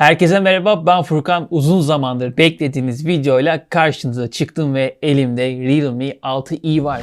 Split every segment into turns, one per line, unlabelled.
Herkese merhaba ben Furkan. Uzun zamandır beklediğiniz videoyla karşınıza çıktım ve elimde Realme 6i var.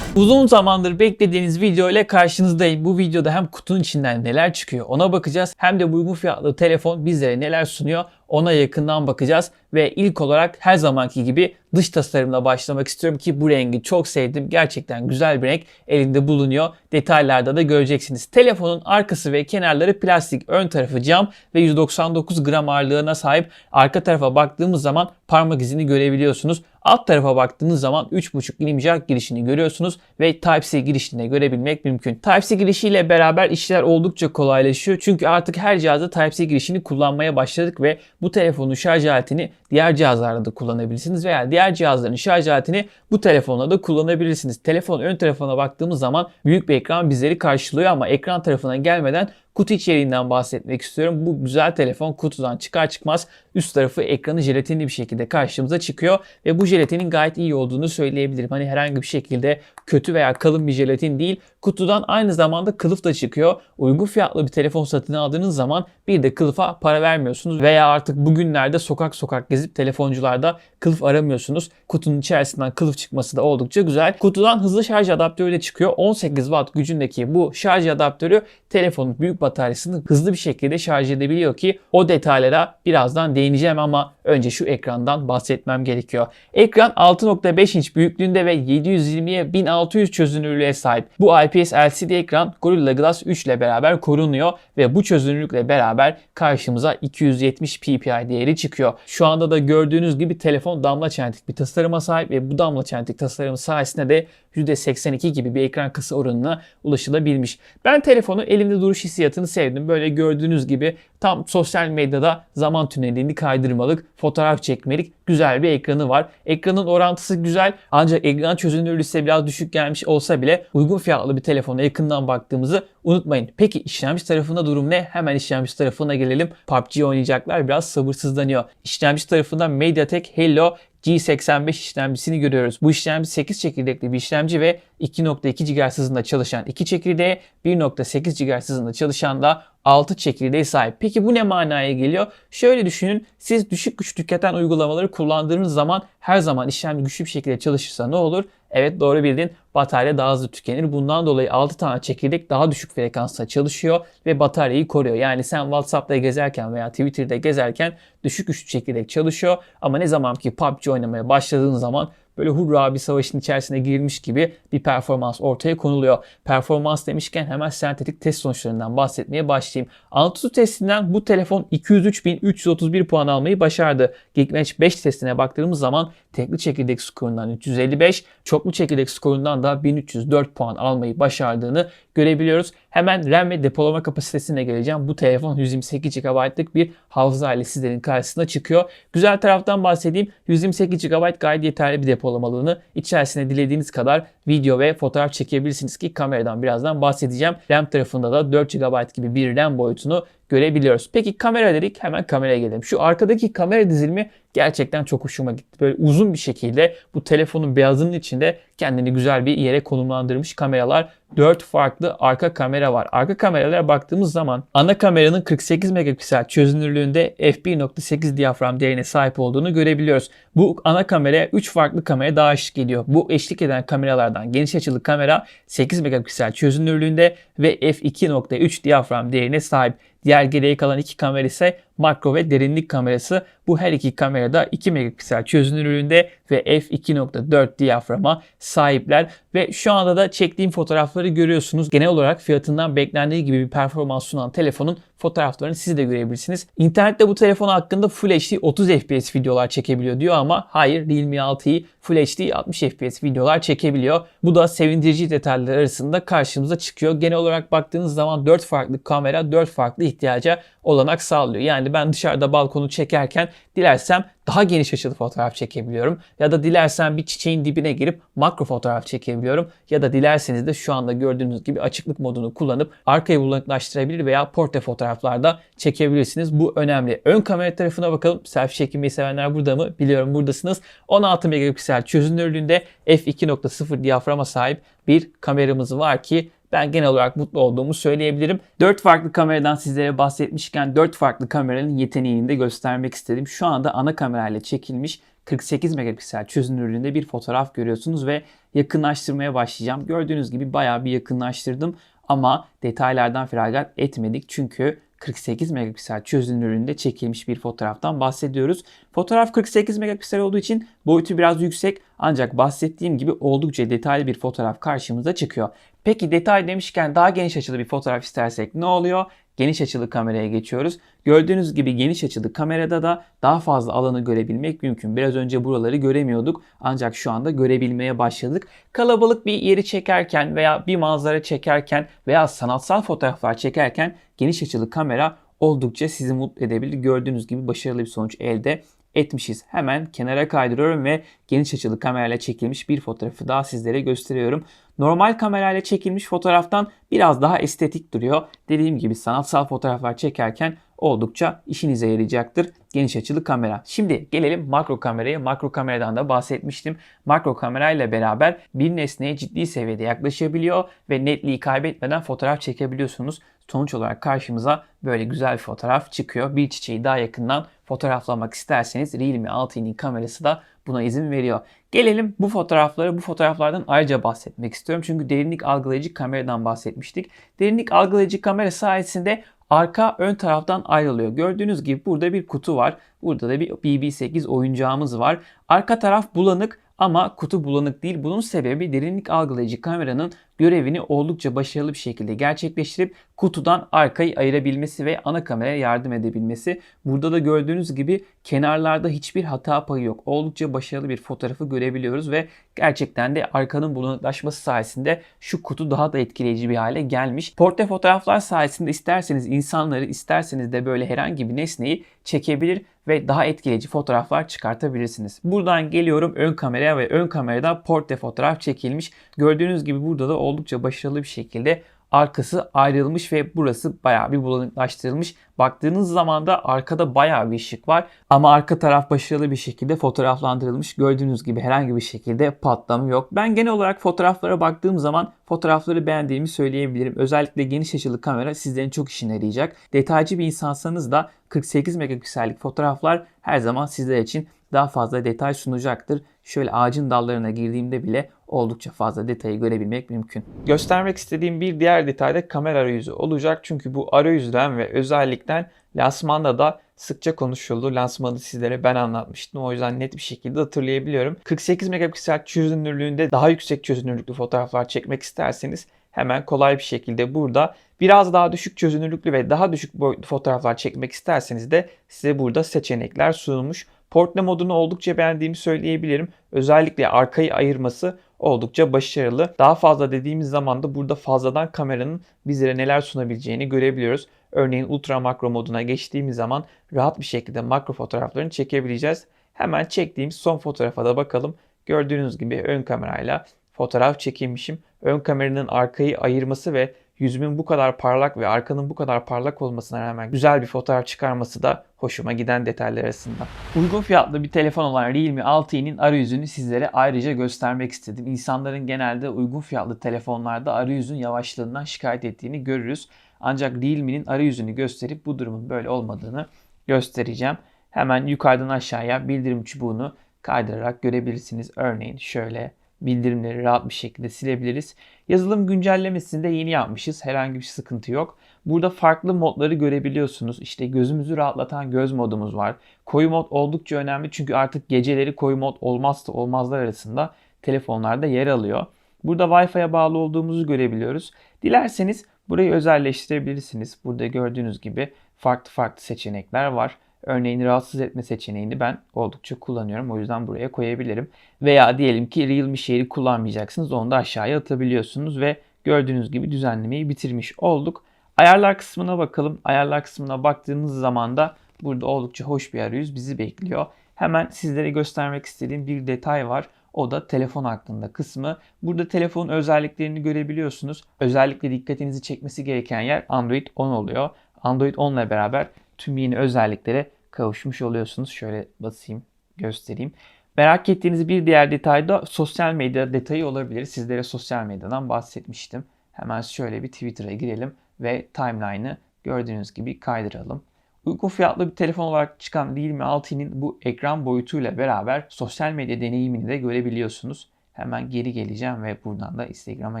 Uzun zamandır beklediğiniz video ile karşınızdayım. Bu videoda hem kutunun içinden neler çıkıyor ona bakacağız hem de bu uygun fiyatlı telefon bizlere neler sunuyor ona yakından bakacağız. Ve ilk olarak her zamanki gibi dış tasarımla başlamak istiyorum ki bu rengi çok sevdim. Gerçekten güzel bir renk elinde bulunuyor. Detaylarda da göreceksiniz. Telefonun arkası ve kenarları plastik, ön tarafı cam ve 199 gram ağırlığına sahip. Arka tarafa baktığımız zaman parmak izini görebiliyorsunuz. Alt tarafa baktığınız zaman 3.5 mm jack girişini görüyorsunuz ve Type-C girişini de görebilmek mümkün. Type-C girişiyle beraber işler oldukça kolaylaşıyor. Çünkü artık her cihazda Type-C girişini kullanmaya başladık ve bu telefonun şarj aletini diğer cihazlarda da kullanabilirsiniz veya diğer cihazların şarj aletini bu telefonla da kullanabilirsiniz. Telefonun ön tarafına baktığımız zaman büyük bir ekran bizleri karşılıyor ama ekran tarafına gelmeden kutu içeriğinden bahsetmek istiyorum. Bu güzel telefon kutudan çıkar çıkmaz üst tarafı ekranı jelatinli bir şekilde karşımıza çıkıyor ve bu jelatinin gayet iyi olduğunu söyleyebilirim. Hani herhangi bir şekilde kötü veya kalın bir jelatin değil. Kutudan aynı zamanda kılıf da çıkıyor. Uygun fiyatlı bir telefon satın aldığınız zaman bir de kılıfa para vermiyorsunuz veya artık bugünlerde sokak sokak gezip telefoncularda kılıf aramıyorsunuz. Kutunun içerisinden kılıf çıkması da oldukça güzel. Kutudan hızlı şarj adaptörü de çıkıyor. 18 watt gücündeki bu şarj adaptörü telefonun büyük bataryasını hızlı bir şekilde şarj edebiliyor ki o detaylara birazdan değineceğim ama önce şu ekrandan bahsetmem gerekiyor. Ekran 6.5 inç büyüklüğünde ve 720'ye 1600 çözünürlüğe sahip. Bu IPS LCD ekran Gorilla Glass 3 ile beraber korunuyor ve bu çözünürlükle beraber karşımıza 270 ppi değeri çıkıyor. Şu anda da gördüğünüz gibi telefon damla çentik bir tasarıma sahip ve bu damla çentik tasarımı sayesinde de %82 gibi bir ekran kısa oranına ulaşılabilmiş. Ben telefonu elimde duruş hissiyatını sevdim. Böyle gördüğünüz gibi tam sosyal medyada zaman tünelini kaydırmalık, fotoğraf çekmelik güzel bir ekranı var. Ekranın orantısı güzel ancak ekran çözünürlüğü ise biraz düşük gelmiş olsa bile uygun fiyatlı bir telefona yakından baktığımızı unutmayın. Peki işlemci tarafında durum ne? Hemen işlemci tarafına gelelim. PUBG oynayacaklar biraz sabırsızlanıyor. İşlemci tarafında MediaTek Helio G85 işlemcisini görüyoruz. Bu işlemci 8 çekirdekli bir işlemci ve 2.2 GHz hızında çalışan 2 çekirdeğe 1.8 GHz hızında çalışan da 6 çekirdeğe sahip. Peki bu ne manaya geliyor? Şöyle düşünün. Siz düşük güç tüketen uygulamaları kullandığınız zaman her zaman işlemci güçlü bir şekilde çalışırsa ne olur? Evet doğru bildin. Batarya daha hızlı tükenir. Bundan dolayı 6 tane çekirdek daha düşük frekansta çalışıyor ve bataryayı koruyor. Yani sen WhatsApp'ta gezerken veya Twitter'da gezerken düşük güçlü çekirdek çalışıyor. Ama ne zaman ki PUBG oynamaya başladığın zaman böyle hurra bir savaşın içerisine girmiş gibi bir performans ortaya konuluyor. Performans demişken hemen sentetik test sonuçlarından bahsetmeye başlayayım. Antutu testinden bu telefon 203.331 puan almayı başardı. Geekbench 5 testine baktığımız zaman tekli çekirdek skorundan 355, çoklu çekirdek skorundan da 1304 puan almayı başardığını görebiliyoruz. Hemen RAM ve depolama kapasitesine geleceğim. Bu telefon 128 GB'lık bir hafıza ile sizlerin karşısına çıkıyor. Güzel taraftan bahsedeyim. 128 GB gayet yeterli bir depolamalığını içerisine dilediğiniz kadar video ve fotoğraf çekebilirsiniz ki kameradan birazdan bahsedeceğim. RAM tarafında da 4 GB gibi bir RAM boyutunu görebiliyoruz. Peki kamera dedik hemen kameraya gelelim. Şu arkadaki kamera dizilimi gerçekten çok hoşuma gitti. Böyle uzun bir şekilde bu telefonun beyazının içinde kendini güzel bir yere konumlandırmış kameralar. 4 farklı arka kamera var. Arka kameralara baktığımız zaman ana kameranın 48 megapiksel çözünürlüğünde f1.8 diyafram değerine sahip olduğunu görebiliyoruz. Bu ana kameraya 3 farklı kamera daha eşlik ediyor. Bu eşlik eden kameralardan geniş açılı kamera 8 megapiksel çözünürlüğünde ve f2.3 diyafram değerine sahip. Diğer geriye kalan iki kamera ise makro ve derinlik kamerası. Bu her iki kamerada 2 megapiksel çözünürlüğünde ve f2.4 diyaframa sahipler ve şu anda da çektiğim fotoğrafları görüyorsunuz. Genel olarak fiyatından beklendiği gibi bir performans sunan telefonun fotoğraflarını siz de görebilirsiniz. İnternette bu telefon hakkında Full HD 30 FPS videolar çekebiliyor diyor ama hayır Realme 6'yı Full HD 60 FPS videolar çekebiliyor. Bu da sevindirici detaylar arasında karşımıza çıkıyor. Genel olarak baktığınız zaman 4 farklı kamera 4 farklı ihtiyaca olanak sağlıyor. Yani ben dışarıda balkonu çekerken dilersem daha geniş açılı fotoğraf çekebiliyorum. Ya da dilersem bir çiçeğin dibine girip makro fotoğraf çekebiliyorum. Ya da dilerseniz de şu anda gördüğünüz gibi açıklık modunu kullanıp arkayı bulanıklaştırabilir veya portre fotoğraflarda çekebilirsiniz. Bu önemli. Ön kamera tarafına bakalım. Selfie çekmeyi sevenler burada mı? Biliyorum buradasınız. 16 megapiksel çözünürlüğünde f2.0 diyaframa sahip bir kameramız var ki ben genel olarak mutlu olduğumu söyleyebilirim. 4 farklı kameradan sizlere bahsetmişken 4 farklı kameranın yeteneğini de göstermek istedim. Şu anda ana kamerayla çekilmiş 48 megapiksel çözünürlüğünde bir fotoğraf görüyorsunuz ve yakınlaştırmaya başlayacağım. Gördüğünüz gibi bayağı bir yakınlaştırdım ama detaylardan feragat etmedik çünkü 48 megapiksel çözünürlüğünde çekilmiş bir fotoğraftan bahsediyoruz. Fotoğraf 48 megapiksel olduğu için boyutu biraz yüksek ancak bahsettiğim gibi oldukça detaylı bir fotoğraf karşımıza çıkıyor. Peki detay demişken daha geniş açılı bir fotoğraf istersek ne oluyor? Geniş açılı kameraya geçiyoruz. Gördüğünüz gibi geniş açılı kamerada da daha fazla alanı görebilmek mümkün. Biraz önce buraları göremiyorduk ancak şu anda görebilmeye başladık. Kalabalık bir yeri çekerken veya bir manzara çekerken veya sanatsal fotoğraflar çekerken geniş açılı kamera oldukça sizi mutlu edebilir. Gördüğünüz gibi başarılı bir sonuç elde etmişiz. Hemen kenara kaydırıyorum ve geniş açılı kamerayla çekilmiş bir fotoğrafı daha sizlere gösteriyorum. Normal kamerayla çekilmiş fotoğraftan biraz daha estetik duruyor. Dediğim gibi sanatsal fotoğraflar çekerken oldukça işinize yarayacaktır geniş açılı kamera. Şimdi gelelim makro kameraya. Makro kameradan da bahsetmiştim. Makro kamerayla beraber bir nesneye ciddi seviyede yaklaşabiliyor ve netliği kaybetmeden fotoğraf çekebiliyorsunuz. Sonuç olarak karşımıza böyle güzel bir fotoğraf çıkıyor. Bir çiçeği daha yakından fotoğraflamak isterseniz Realme 6'nın kamerası da buna izin veriyor. Gelelim bu fotoğraflara. Bu fotoğraflardan ayrıca bahsetmek istiyorum. Çünkü derinlik algılayıcı kameradan bahsetmiştik. Derinlik algılayıcı kamera sayesinde arka ön taraftan ayrılıyor. Gördüğünüz gibi burada bir kutu var. Burada da bir BB8 oyuncağımız var. Arka taraf bulanık ama kutu bulanık değil. Bunun sebebi derinlik algılayıcı kameranın görevini oldukça başarılı bir şekilde gerçekleştirip kutudan arkayı ayırabilmesi ve ana kameraya yardım edebilmesi. Burada da gördüğünüz gibi kenarlarda hiçbir hata payı yok. Oldukça başarılı bir fotoğrafı görebiliyoruz ve gerçekten de arkanın bulanıklaşması sayesinde şu kutu daha da etkileyici bir hale gelmiş. Portre fotoğraflar sayesinde isterseniz insanları isterseniz de böyle herhangi bir nesneyi çekebilir ve daha etkileyici fotoğraflar çıkartabilirsiniz. Buradan geliyorum ön kameraya ve ön kamerada portre fotoğraf çekilmiş. Gördüğünüz gibi burada da oldukça başarılı bir şekilde arkası ayrılmış ve burası bayağı bir bulanıklaştırılmış. Baktığınız zaman da arkada bayağı bir ışık var ama arka taraf başarılı bir şekilde fotoğraflandırılmış. Gördüğünüz gibi herhangi bir şekilde patlama yok. Ben genel olarak fotoğraflara baktığım zaman fotoğrafları beğendiğimi söyleyebilirim. Özellikle geniş açılı kamera sizlerin çok işine yarayacak. Detaycı bir insansanız da 48 megapiksellik fotoğraflar her zaman sizler için daha fazla detay sunacaktır. Şöyle ağacın dallarına girdiğimde bile oldukça fazla detayı görebilmek mümkün. Göstermek istediğim bir diğer detay da kamera arayüzü olacak. Çünkü bu arayüzden ve özellikten lansmanda da sıkça konuşuldu. Lansmanı sizlere ben anlatmıştım. O yüzden net bir şekilde hatırlayabiliyorum. 48 megapiksel çözünürlüğünde daha yüksek çözünürlüklü fotoğraflar çekmek isterseniz hemen kolay bir şekilde burada biraz daha düşük çözünürlüklü ve daha düşük boyutlu fotoğraflar çekmek isterseniz de size burada seçenekler sunulmuş. Portre modunu oldukça beğendiğimi söyleyebilirim. Özellikle arkayı ayırması oldukça başarılı. Daha fazla dediğimiz zaman da burada fazladan kameranın bizlere neler sunabileceğini görebiliyoruz. Örneğin ultra makro moduna geçtiğimiz zaman rahat bir şekilde makro fotoğraflarını çekebileceğiz. Hemen çektiğimiz son fotoğrafa da bakalım. Gördüğünüz gibi ön kamerayla fotoğraf çekilmişim. Ön kameranın arkayı ayırması ve yüzümün bu kadar parlak ve arkanın bu kadar parlak olmasına rağmen güzel bir fotoğraf çıkarması da hoşuma giden detaylar arasında. Uygun fiyatlı bir telefon olan Realme 6i'nin arayüzünü sizlere ayrıca göstermek istedim. İnsanların genelde uygun fiyatlı telefonlarda arayüzün yavaşlığından şikayet ettiğini görürüz. Ancak Realme'nin arayüzünü gösterip bu durumun böyle olmadığını göstereceğim. Hemen yukarıdan aşağıya bildirim çubuğunu kaydırarak görebilirsiniz. Örneğin şöyle bildirimleri rahat bir şekilde silebiliriz. Yazılım güncellemesini de yeni yapmışız. Herhangi bir sıkıntı yok. Burada farklı modları görebiliyorsunuz. İşte gözümüzü rahatlatan göz modumuz var. Koyu mod oldukça önemli çünkü artık geceleri koyu mod olmazsa olmazlar arasında telefonlarda yer alıyor. Burada Wi-Fi'ye bağlı olduğumuzu görebiliyoruz. Dilerseniz burayı özelleştirebilirsiniz. Burada gördüğünüz gibi farklı farklı seçenekler var. Örneğin rahatsız etme seçeneğini ben oldukça kullanıyorum. O yüzden buraya koyabilirim. Veya diyelim ki Realme Share'i kullanmayacaksınız. Onu da aşağıya atabiliyorsunuz ve gördüğünüz gibi düzenlemeyi bitirmiş olduk. Ayarlar kısmına bakalım. Ayarlar kısmına baktığınız zaman da Burada oldukça hoş bir arayüz bizi bekliyor. Hemen sizlere göstermek istediğim bir detay var. O da telefon hakkında kısmı. Burada telefonun özelliklerini görebiliyorsunuz. Özellikle dikkatinizi çekmesi gereken yer Android 10 oluyor. Android 10 ile beraber tüm yeni özelliklere kavuşmuş oluyorsunuz. Şöyle basayım, göstereyim. Merak ettiğiniz bir diğer detay da sosyal medya detayı olabilir. Sizlere sosyal medyadan bahsetmiştim. Hemen şöyle bir Twitter'a girelim ve timeline'ı gördüğünüz gibi kaydıralım. Uygun fiyatlı bir telefon olarak çıkan Realme 6'nin bu ekran boyutuyla beraber sosyal medya deneyimini de görebiliyorsunuz. Hemen geri geleceğim ve buradan da Instagram'a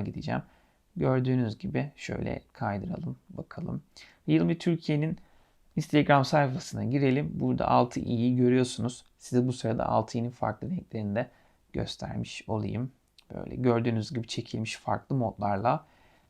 gideceğim. Gördüğünüz gibi şöyle kaydıralım bakalım. Realme Türkiye'nin Instagram sayfasına girelim. Burada 6i'yi görüyorsunuz. Size bu sırada 6i'nin farklı renklerini de göstermiş olayım. Böyle gördüğünüz gibi çekilmiş farklı modlarla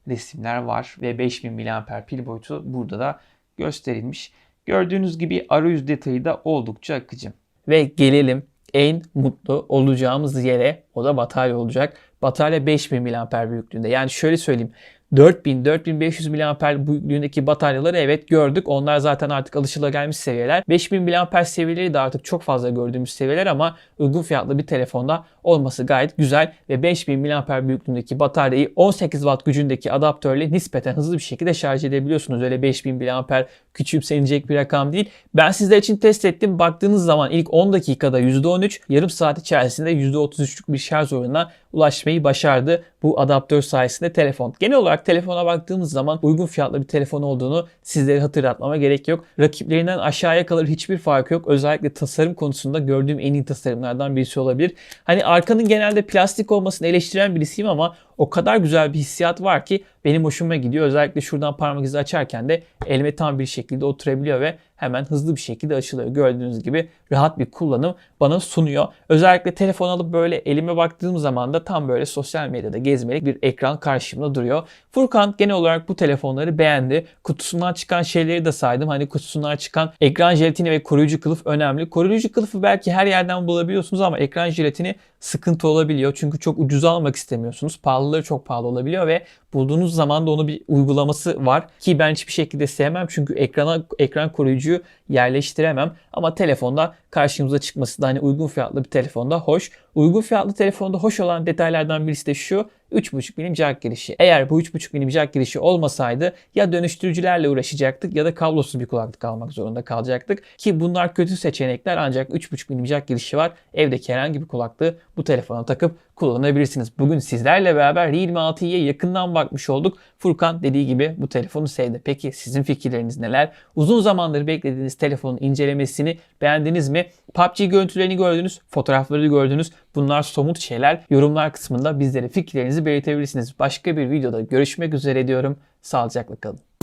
resimler var ve 5000 mAh pil boyutu burada da gösterilmiş. Gördüğünüz gibi arayüz detayı da oldukça akıcı. Ve gelelim en mutlu olacağımız yere o da batarya olacak. Batarya 5000 mAh büyüklüğünde. Yani şöyle söyleyeyim. 4000-4500 mAh büyüklüğündeki bataryaları evet gördük. Onlar zaten artık alışılagelmiş seviyeler. 5000 mAh seviyeleri de artık çok fazla gördüğümüz seviyeler ama uygun fiyatlı bir telefonda olması gayet güzel ve 5000 mAh büyüklüğündeki bataryayı 18 Watt gücündeki adaptörle nispeten hızlı bir şekilde şarj edebiliyorsunuz. Öyle 5000 mAh küçümsenecek bir rakam değil. Ben sizler için test ettim. Baktığınız zaman ilk 10 dakikada %13, yarım saat içerisinde %33'lük bir şarj oranına ulaşmayı başardı bu adaptör sayesinde telefon. Genel olarak telefona baktığımız zaman uygun fiyatlı bir telefon olduğunu sizlere hatırlatmama gerek yok. Rakiplerinden aşağıya kalır hiçbir fark yok. Özellikle tasarım konusunda gördüğüm en iyi tasarımlardan birisi olabilir. Hani arkanın genelde plastik olmasını eleştiren birisiyim ama o kadar güzel bir hissiyat var ki benim hoşuma gidiyor. Özellikle şuradan parmak izi açarken de elime tam bir şekilde oturabiliyor ve hemen hızlı bir şekilde açılıyor. Gördüğünüz gibi rahat bir kullanım bana sunuyor. Özellikle telefon alıp böyle elime baktığım zaman da tam böyle sosyal medyada gezmelik bir ekran karşımda duruyor. Furkan genel olarak bu telefonları beğendi. Kutusundan çıkan şeyleri de saydım. Hani kutusundan çıkan ekran jelatini ve koruyucu kılıf önemli. Koruyucu kılıfı belki her yerden bulabiliyorsunuz ama ekran jelatini sıkıntı olabiliyor. Çünkü çok ucuz almak istemiyorsunuz. Pahalıları çok pahalı olabiliyor ve bulduğunuz zaman da onu bir uygulaması var ki ben hiçbir şekilde sevmem çünkü ekrana ekran koruyucuyu yerleştiremem ama telefonda karşımıza çıkması da hani uygun fiyatlı bir telefonda hoş. Uygun fiyatlı telefonda hoş olan detaylardan birisi de şu 3.5 milim jack girişi. Eğer bu 3.5 milim jack girişi olmasaydı ya dönüştürücülerle uğraşacaktık ya da kablosuz bir kulaklık almak zorunda kalacaktık. Ki bunlar kötü seçenekler ancak 3.5 milim jack girişi var. Evdeki herhangi bir kulaklığı bu telefona takıp kullanabilirsiniz. Bugün sizlerle beraber Realme 6'ya yakından bakmış olduk. Furkan dediği gibi bu telefonu sevdi. Peki sizin fikirleriniz neler? Uzun zamandır beklediğiniz telefonun incelemesini beğendiniz mi? PUBG görüntülerini gördünüz, fotoğrafları gördünüz. Bunlar somut şeyler. Yorumlar kısmında bizlere fikirlerinizi belirtebilirsiniz. Başka bir videoda görüşmek üzere diyorum. Sağlıcakla kalın.